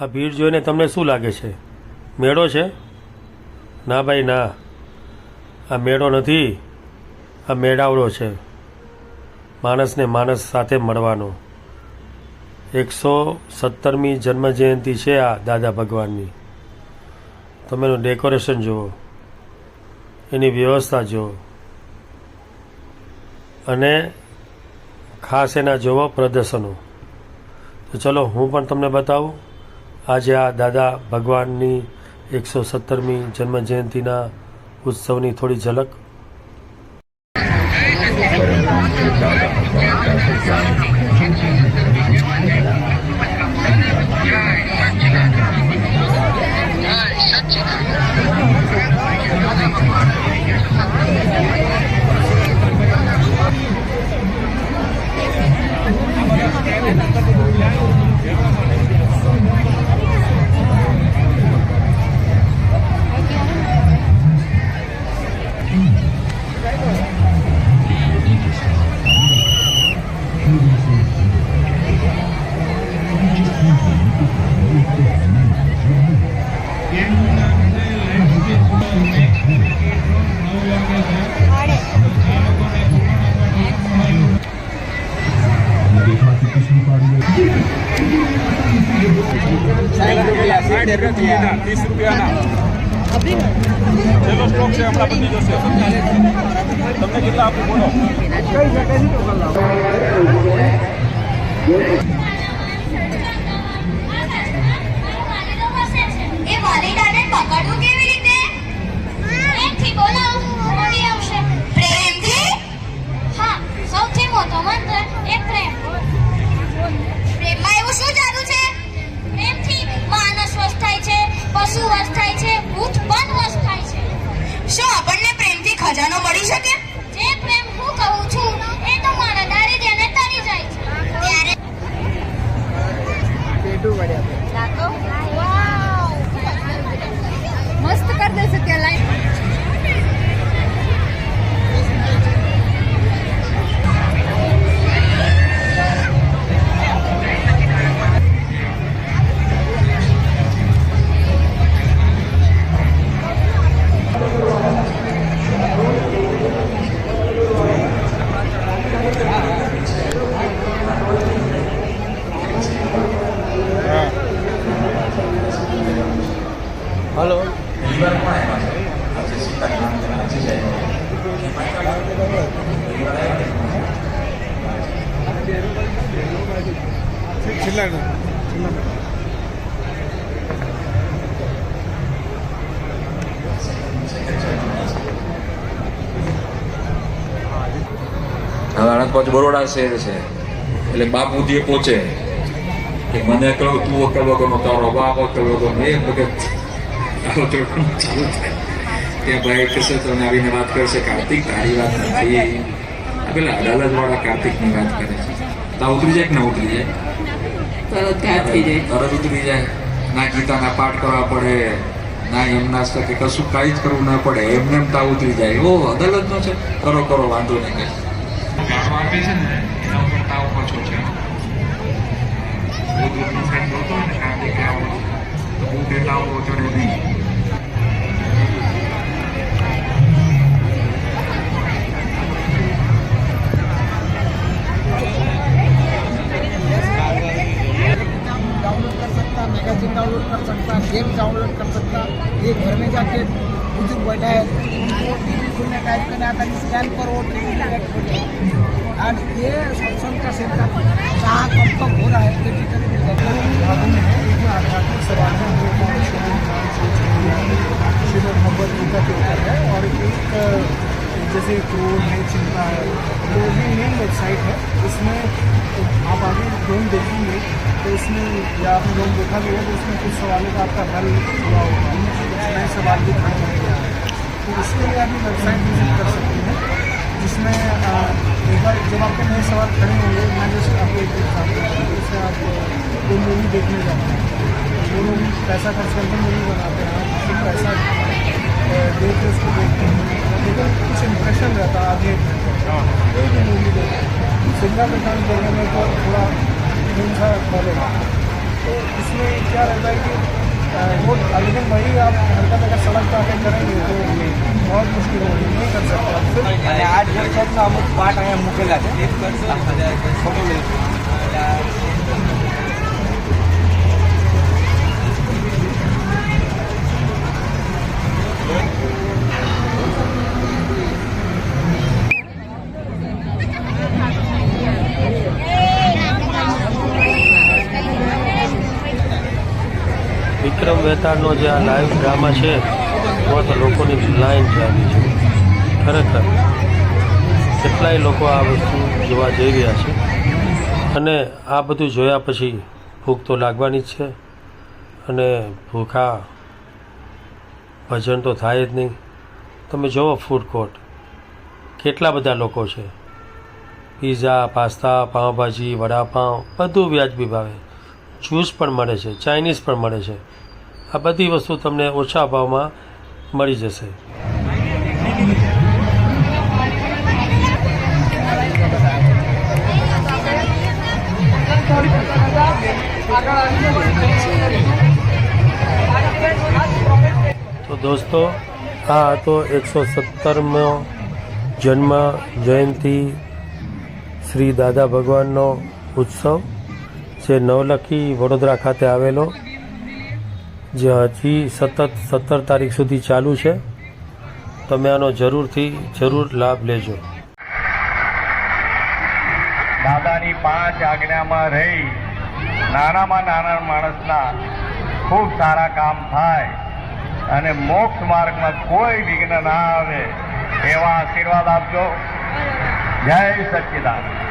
આ ભીડ જોઈને તમને શું લાગે છે? મેળો છે? ના ભાઈ, ના. આ મેળો નથી. આ મેળાવડો છે. માણસને માણસ સાથે મળવાનો. એકસો સત્તરમી જન્મજયંતિ છે આ દાદા ભગવાનની. તમે ડેકોરેશન જુઓ. એની વ્યવસ્થા જુઓ. અને ખાસ એના જુઓ પ્રદર્શનો. તો ચલો હું પણ તમને બતાવું. આજે આ દાદા ભગવાનની એકસો સત્તરમી જન્મજયંતિના ઉત્સવની થોડી ઝલક. ત્રીસ રૂપિયાના. છેલ્લો સ્ટોક છે હમણાં બધી જશે તમને કેટલા આપું બોલો હવે આણંદ પછી બરોડા શહેર છે. એટલે બાપ સુધી પહોંચે કે મને કહ્યું તું અકલ વગરનો તારો બાપ, અકલ વગરનો એ આવો ચોટવાનું ચાલુ થાય ત્યાં ભાઈ કહેશે તો આવીને વાત કરશે કાર્તિક તારી વાત નથી. આ પેલા અદાલત વાળા કાર્તિકની વાત કરે છે. તા ઉતરી જાય કે ના ઉતરી જાય? તરત થઈ જાય. તરત ઉતરી જાય. ના ગીતાના પાઠ કરવા પડે ના એમના કે કશું કાંઈ જ કરવું ના પડે એમને એમ તા ઉતરી જાય. ઓ અદાલતનો છે? કરો કરો વાંધો નહીં કઈ. ગાળો આપે છે ને એના ઉપર તાવ ઓછો છે. બહુ દૂરનો ફ્રેન્ડ હોતો હોય ને Đến đâu? टाईप केलं आता स्कॅन करू आणि हे सत्संगच्या क्षेत्रात सहा कंपक होत आहेत ते ठिकाणी शिविर नंबर उनका है और एक जैसे क्रोध है चिंता है तो ये मेन वेबसाइट है, इसमें आप आगे लोन देखेंगे तो इसमें, या आपने लोन देखा गया तो उसमें कुछ सवालों तो का आपका हल हुआ होगा। सवाल भी था। इसके लिए आप ये वेबसाइट विज़िट कर सकते हैं जिसमें एक बार जब आपके नए सवाल खड़े होंगे मैं जस्ट आपको एक दूँ आप कोई मूवी देखने जाते हैं। वो लोग पैसा खर्च करके मूवी बनाते हैं आप पैसा अ, दे के उसको देखते हैं। लेकिन कुछ इंप्रेशन रहता है आगे। कोई भी मूवी देखते सिंगा प्रशांत देखने में तो थोड़ा हिंसा फॉलो तो इसमें क्या रहता है कि वो लेकिन वही आप हल्का तक सड़क पे आके करेंगे तो बहुत मुश्किल होगी नहीं कर सकते आप फिर અને આ જળસેટના અમુક પાર્ટ અહીંયા મૂકેલા છે ફોટો લઈ વિક્રમ વેતાળનો જે આ લાઈવ ડ્રામા છે, એમાં તો લોકોની લાઈન ચાલી છે. ખરેખર, કેટલાય લોકો આ વસ્તુ જોવા જઈ રહ્યા છે. અને આ બધું જોયા પછી ભૂખ તો લાગવાની જ છે. અને ભૂખા ભજન તો થાય જ નહીં. તમે જુઓ ફૂડ કોર્ટ કેટલા બધા લોકો છે. પીઝા, પાસ્તા, પાઉંભાજી, વડાપાઉં, બધું વ્યાજબી ભાવે. જ્યુસ પણ મળે છે, ચાઇનીઝ પણ મળે છે. આ બધી વસ્તુ તમને ઓછા ભાવમાં મળી જશે. તો દોસ્તો, આ હતો એકસો સત્તરમો જન્મ જયંતિ શ્રી દાદા ભગવાનનો ઉત્સવ. જે નવલખી વડોદરા ખાતે આવેલો, જે હજી સતત સત્તર તારીખ સુધી ચાલુ છે. તમે આનો જરૂરથી જરૂર લાભ લેજો. દાદાની પાંચ આજ્ઞામાં રહી. નાનામાં નાના માણસના ખૂબ સારા કામ થાય અને મોક્ષ માર્ગમાં કોઈ વિઘ્ન ના આવે એવા આશીર્વાદ આપજો. જય સચ્ચિદાનંદ